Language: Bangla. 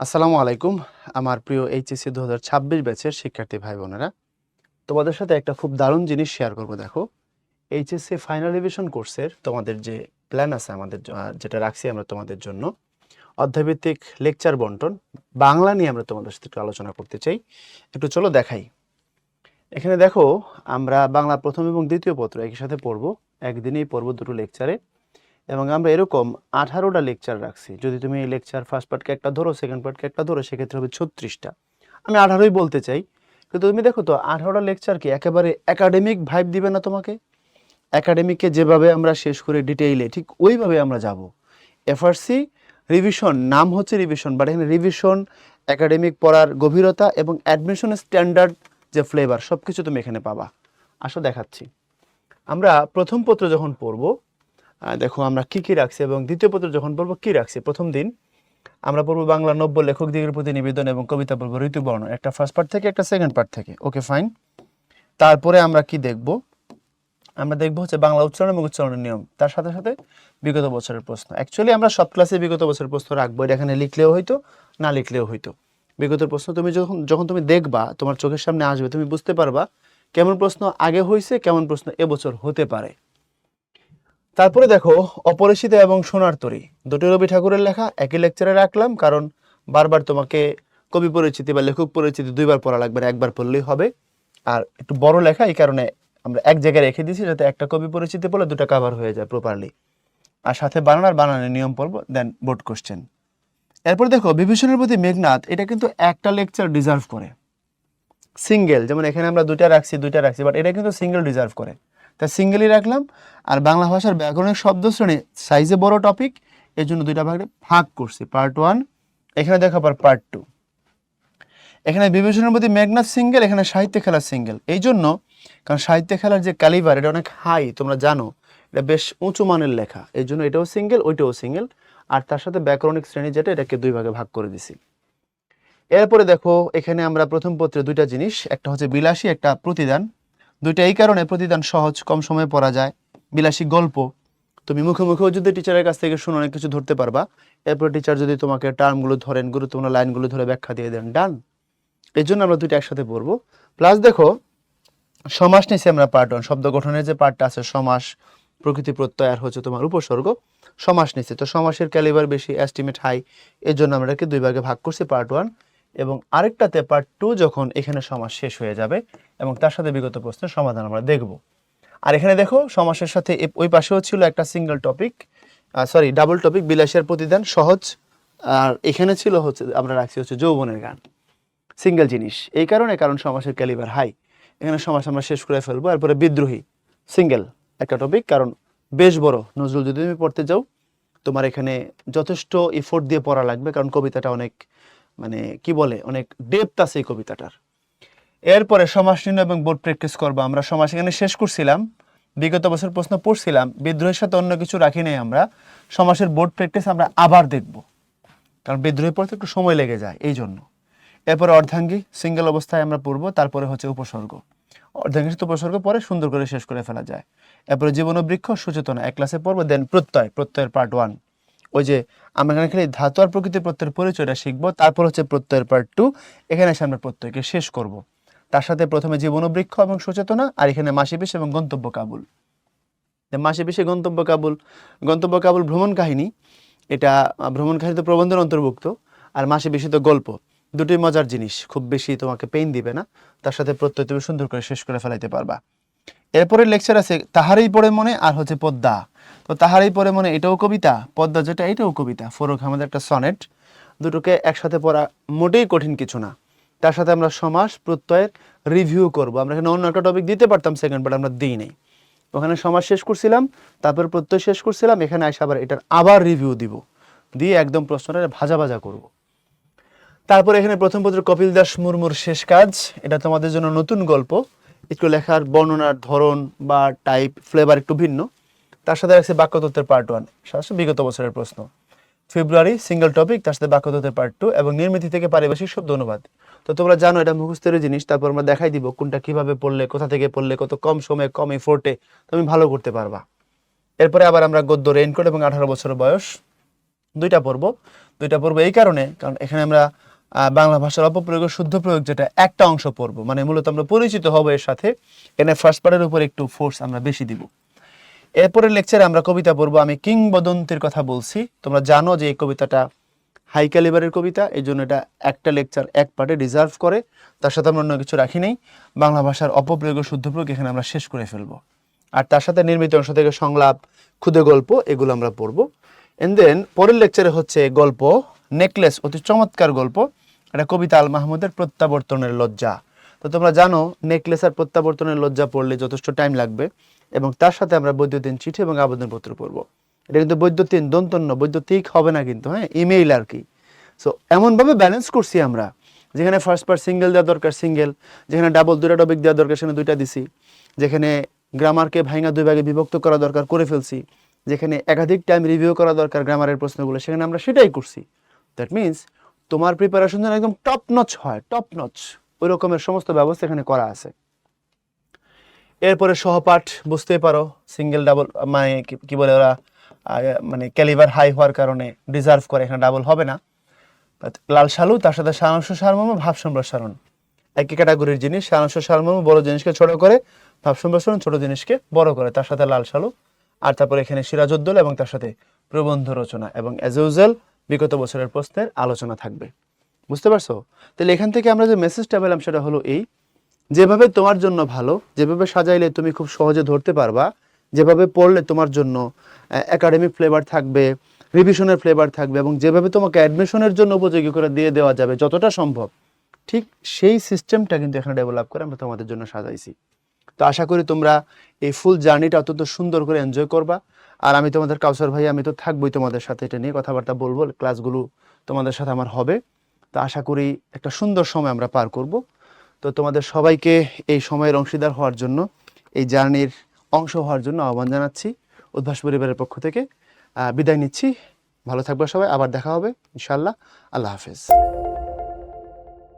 আসসালামু আলাইকুম, আমার প্রিয় এইচএসসি দু হাজার ছাব্বিশ ব্যাচের শিক্ষার্থী ভাই বোনেরা তোমাদের সাথে একটা খুব দারুণ জিনিস শেয়ার করব, দেখো। এইচএসসি ফাইনাল রিভিশন কোর্সের তোমাদের যে প্ল্যান আছে আমাদের যেটা রাখছি আমরা তোমাদের জন্য, অধ্যায়ভিত্তিক লেকচার বন্টন, বাংলা নিয়ে আমরা তোমাদের সাথে একটু আলোচনা করতে চাই। একটু চলো দেখাই। এখানে দেখো, আমরা বাংলা প্রথম এবং দ্বিতীয় পত্র একই সাথে পড়ব, একদিনেই পড়ব দুটো লেকচারে এবং আমরা এরকম আঠারোটা লেকচার রাখছি। যদি তুমি এই লেকচার ফার্স্ট পার্টকে একটা ধরো সেকেন্ড পার্টকে একটা ধরো, সেক্ষেত্রে হবে ছত্রিশটা। আমি আঠারোই বলতে চাই, কিন্তু তুমি দেখো তো, আঠারোটা লেকচার কি একেবারে একাডেমিক ভাইব দিবে না তোমাকে? একাডেমিককে যেভাবে আমরা শেষ করে ডিটেইলে ঠিক ওইভাবে আমরা যাব। এফআরসি রিভিশন নাম হচ্ছে রিভিশন বাট এখানে রিভিশন একাডেমিক পড়ার গভীরতা এবং অ্যাডমিশন স্ট্যান্ডার্ড যে ফ্লেভার সব কিছু তুমি এখানে পাবা। আসো দেখাচ্ছি। আমরা প্রথম পত্র যখন পড়ব দেখো আমরা কি কি রাখছি এবং দ্বিতীয় পত্র যখন বলব কি রাখছি? প্রথম দিন আমরা পড়ব বাংলা নব্য লেখক দিগের প্রতি নিবেদন এবং কবিতা পড়ব ঋতুবর্ণ একটা ফার্স্ট পার্ট থেকে, একটা সেকেন্ড পার্ট থেকে। ওকে ফাইন তারপরে আমরা কি দেখব? আমরা দেখব হচ্ছে বাংলা উচ্চারণ এবং উচ্চারণের নিয়ম। তার সাথে সাথে বিগত বছরের প্রশ্ন। অ্যাকচুয়ালি আমরা সব ক্লাসে বিগত বছরের প্রশ্ন রাখব। এটা এখানে লিখলেও হইতো, না লিখলেও হইতো। বিগত প্রশ্ন তুমি যখন যখন তুমি দেখবা, তোমার চোখের সামনে আসবে, তুমি বুঝতে পারবা কেমন প্রশ্ন আগে হয়েছে কেমন প্রশ্ন এবছর হতে পারে। তারপরে দেখো, অপরিচিত এবং সোনার তরী। দুটি রবি ঠাকুরের লেখা, একই লেকচারে রাখলাম, কারণ বারবার তোমাকে কবি পরিচিতি বা লেখক পরিচিতি দুইবার পড়া লাগবে না, একবার পড়লেই হবে। আর একটু বড় লেখা, এই কারণে আমরা এক জায়গায় রেখে দিয়েছি, যাতে একটা কবি পরিচিতি পড়লে দুটো কাভার হয়ে যায় প্রপারলি আর সাথে বানানোর বানানোর নিয়ম পড়ব দেন বোর্ড কোশ্চেন এরপর দেখো, বিভীষণের প্রতি মেঘনাথ এটা কিন্তু একটা লেকচার ডিজার্ভ করে। সিঙ্গেল যেমন এখানে আমরা দুইটা রাখছি দুইটা রাখছি বাট এটা কিন্তু সিঙ্গেল ডিজার্ভ করে। তাই সিঙ্গেলই রাখলাম। আর বাংলা ভাষার ব্যাকরণের শব্দ শ্রেণি সাইজে বড় টপিক এর জন্য দুইটা ভাগে ভাগ করছি। পার্ট ওয়ান এখানে দেখা পার পার্ট টু এখানে বিভীষণের প্রতি মেঘনাথ সিঙ্গেল এখানে সাহিত্য খেলার সিঙ্গেল এই জন্য, কারণ সাহিত্য খেলার যে ক্যালিভার এটা অনেক হাই তোমরা জানো। এটা বেশ উঁচু মানের লেখা। এই জন্য এটাও সিঙ্গেল ওইটাও সিঙ্গেল আর তার সাথে ব্যাকরণিক শ্রেণি যেটা, এটাকে দুই ভাগে ভাগ করে দিছি। এরপরে দেখো, এখানে আমরা প্রথম পত্রে দুইটা জিনিস, একটা হচ্ছে বিলাসী, একটা প্রতিদান। দুইটা এই কারণে প্রতিদান সহজ, কম সময়ে পড়া যায়। বিলাসী গল্প। তুমি মুখে মুখেও যদি টিচারের কাছ থেকে শুনে অনেক কিছু ধরতে পারবা। এরপর টিচার যদি তোমাকে টার্মগুলো ধরেন, গুরুত্বপূর্ণ লাইনগুলো ধরে ব্যাখ্যা দিয়ে দেন ডান এই জন্য আমরা দুইটা একসাথে পড়ব। প্লাস দেখো, সমাস নিয়েছি আমরা পার্ট ওয়ান শব্দ গঠনের যে পার্টটা আছে, সমাস, প্রকৃতি প্রত্যয় আর হচ্ছে তোমার উপসর্গ। সমাস নিচ্ছে তো সমাসের ক্যালিবার বেশি এস্টিমেট হাই এর জন্য আমরা এটাকে দুই ভাগে ভাগ করছি পার্ট ওয়ান এবং আরেকটাতে পার্ট টু যখন এখানে সমাস শেষ হয়ে যাবে এবং তার সাথে বিগত প্রশ্নের সমাধান আমরা দেখব। আর এখানে দেখো, সমাসের সাথে ওই পাশেও ছিল একটা single topic sorry double topic বিলাসের প্রতিদান, সহজ। আর এখানে ছিল হচ্ছে, আমরা রাখছি হচ্ছে যৌবনের গান। সিঙ্গেল জিনিস। এই কারণে, কারণ সমাসের ক্যালিবার হাই এখানে সমাস আমরা শেষ করে ফেলব। এরপরে বিদ্রোহী। সিঙ্গেল একটা টপিক কারণ বেশ বড়। নজরুল, যদি তুমি পড়তে যাও, তোমার এখানে যথেষ্ট এফোর্ট দিয়ে পড়া লাগবে, কারণ কবিতাটা অনেক মানে কি বলে, অনেক ডেপথ আছে এই কবিতাটার। এরপরে সমাস নির্ণয় এবং বোর্ড প্র্যাকটিস করব আমরা। সমাস এখানে শেষ করছিলাম, বিগত বছর প্রশ্ন পড়ছিলাম, বিদ্রোহের সাথে অন্য কিছু রাখি নাই আমরা। সমাসের বোর্ড প্র্যাকটিস আমরা আবার দেখব। কারণ বিদ্রোহের পড়তে একটু সময় লেগে যায়, এই জন্য। এরপরে অর্ধাঙ্গী সিঙ্গেল অবস্থায় আমরা পড়ব, তারপরে হচ্ছে উপসর্গ। অর্ধাঙ্গী সাথে উপসর্গ পরে সুন্দর করে শেষ করে ফেলা যায়। এরপরে জীবন বৃক্ষ সচেতনা, এক ক্লাসে পড়ব দেন প্রত্যয়, প্রত্যয়ের পার্ট ওয়ান ওই যে আমরা এখানে খালি ধাতু আর প্রকৃতির প্রত্যয়ের পরিচয়টা শিখব, তারপর হচ্ছে প্রত্যয়ের পার্ট টু এখানে এসে আমরা প্রত্যয়কে শেষ করব। তার সাথে প্রথমে জীবন ও বৃক্ষ এবং সচেতনা, আর এখানে মাসি পিস এবং গন্তব্য কাবুল। যে মাসে পিসে, গন্তব্য কাবুল গন্তব্য কাবুল ভ্রমণ কাহিনী, এটা ভ্রমণ কাহিনী তো প্রবন্ধের অন্তর্ভুক্ত, আর মাসে বেশি তো গল্প, দুটোই মজার জিনিস, খুব বেশি তোমাকে পেইন দিবে না, তার সাথে প্রত্যয় তুমি সুন্দর করে শেষ করে ফেলাইতে পারবা। এরপরে লেকচার আছে, তাহারই পড়ে মনে আর হচ্ছে পদ্মা। তো তাহারই পড়ে মনে এটাও কবিতা, পদ্মা যেটা, এটাও কবিতা। ফরুক, আমাদের একটা সনেট, দুটোকে একসাথে পড়া মোটেই কঠিন কিছু না। তার সাথে আমরা সমাস প্রত্যয়ের রিভিউ করব। আমরা এখানে অন্য একটা টপিক দিতে পারতাম সেকেন্ড বাট আমরা দিই নাই। ওখানে সমাজ শেষ করছিলাম, তারপর প্রত্যয় শেষ করছিলাম, এখানে এসে আবার এটার আবার রিভিউ দিব। দিয়ে একদম প্রশ্নটা ভাজা ভাজা করব। তারপর এখানে প্রথম পত্র কপিল দাস মুর্মুর শেষ কাজ, এটা তোমাদের জন্য নতুন গল্প। একটু লেখার বর্ণনার ধরন বা টাইপ ফ্লেভার একটু ভিন্ন। তার সাথে রাখছে বাক্যতত্ত্বের পার্ট ওয়ান সাথে বিগত বছরের প্রশ্ন। ফেব্রুয়ারি সিঙ্গেল টপিক তার সাথে বাক্যতত্ত্বের পার্ট টু এবং নির্মিতি থেকে পারিভাষিক শব্দ অনুবাদ। তো তোমরা জানো এটা মুখস্থের জিনিস, তারপর আমরা দেখাই দিব কোনটা কীভাবে পড়লে, কোথা থেকে পড়লে, কত কম সময়ে, কম এফোর্টে তুমি ভালো করতে পারবা। এরপরে আবার আমরা গদ্য রেইনকোট এবং আঠারো বছর বয়স, দুইটা পড়ব। দুইটা পড়ব এই কারণে, কারণ এখানে আমরা বাংলা ভাষার অপপ্রয়োগের শুদ্ধ প্রয়োগ যেটা একটা অংশ পড়ব। মানে মূলত আমরা পরিচিত হব এর সাথে। এখানে ফার্স্ট পার্টের উপর একটু ফোর্স আমরা বেশি দিব। এরপরের লেকচারে আমরা কবিতা পড়ব। আমি কিংবদন্তির কথা বলছি। তোমরা জানো যে এই কবিতাটা হাই ক্যালিবারের কবিতা। এই জন্য এটা একটা লেকচার এক পার্টে রিজার্ভ করে। তার সাথে আমরা অন্য কিছু রাখি নেই। বাংলা ভাষার অপপ্রয়োগ শুদ্ধ প্রয়োগ এখানে আমরা শেষ করে ফেলব। আর তার সাথে নির্মিত অংশ থেকে সংলাপ ক্ষুদে গল্প এগুলো আমরা পড়ব। এন্ড দেন পরের লেকচারে হচ্ছে গল্প। নেকলেস, অতি চমৎকার গল্প। এটা কবিতা আল মাহমুদের প্রত্যাবর্তনের লজ্জা। তো তোমরা জানো, নেকলেস আর প্রত্যাবর্তনের লজ্জা পড়লে যথেষ্ট টাইম লাগবে এবং তার সাথে আমরা বৈদ্যুতিন চিঠি এবং আবেদনপত্র পড়ব। এটা কিন্তু বৈদ্যুতিন দন্তন্য বৈদ্যুতিক হবে না কিন্তু হ্যাঁ? ইমেইল আর কি। সো এমনভাবে ব্যালেন্স করছি আমরা, যেখানে ফার্স্ট পার্ট সিঙ্গেল দেওয়া দরকার সিঙ্গেল যেখানে ডাবল দুইটা টপিক দেওয়া দরকার, সেখানে দুইটা দিছি, যেখানে গ্রামারকে ভাঙা দুই ভাগে বিভক্ত করা দরকার, করে ফেলছি, যেখানে একাধিক টাইম রিভিউ করা দরকার গ্রামারের প্রশ্নগুলো, সেখানে আমরা সেটাই করছি। দ্যাট মিনস তোমার প্রিপারেশন যেন একদম টপ নচ হয় টপ নচ ওই রকমের সমস্ত ব্যবস্থা এখানে করা আছে। এরপরে সহপাঠ, বুঝতেই পারো সিঙ্গেল ডাবল মানে কি- বলে ওরা মানে ক্যালিভার হাই হওয়ার কারণে ডিজার্ভ করে এখানে ডাবল হবে না। লাল সালু তার সাথে সারাংশ সারমর্ম, ভাব সম্প্রসারণ একই ক্যাটাগরির জিনিস, সারাংশ সারমর্ম, বড় জিনিসকে ছোট করে, ভাব সম্প্রসারণ ছোট জিনিসকে বড় করে। তার সাথে লাল সালু আর তারপরে এখানে সিরাজউদ্দৌলা এবং তার সাথে প্রবন্ধ রচনা এবং অ্যাজ ইউজুয়াল বিগত বছরের প্রশ্নের আলোচনা থাকবে। বুঝতে পারছ? তাহলে এখান থেকে আমরা যে মেসেজটা পেলাম সেটা হলো এই, যেভাবে তোমার জন্য ভালো, যেভাবে সাজাইলে তুমি খুব সহজে ধরতে পারবা, যেভাবে পড়লে তোমার জন্য একাডেমিক ফ্লেভার থাকবে রিভিশনের ফ্লেভার থাকবে এবং যেভাবে তোমাকে অ্যাডমিশনের জন্য উপযোগী করে দিয়ে দেওয়া যাবে যতটা সম্ভব, ঠিক সেই সিস্টেমটা কিন্তু এখানে ডেভেলপ করে আমরা তোমাদের জন্য সাজাইছি। তো আশা করি তোমরা এই ফুল জার্নিটা অত্যন্ত সুন্দর করে এনজয় করবা। আর আমি তোমাদের কাউসার ভাই, আমি তো থাকবোই তোমাদের সাথে, এটা নিয়ে কথাবার্তা বলব। ক্লাসগুলো তোমাদের সাথে আমার হবে। তো আশা করি একটা সুন্দর সময় আমরা পার করব। তো তোমাদের সবাইকে এই সময়ের অংশীদার হওয়ার জন্য, এই জার্নির অংশ হওয়ার জন্য আহ্বান জানাচ্ছি উদ্ভাস পরিবারের পক্ষ থেকে। বিদায় নিচ্ছি। ভালো থাকবে সবাই। আবার দেখা হবে। ইনশাল্লাহ আল্লাহ হাফেজ।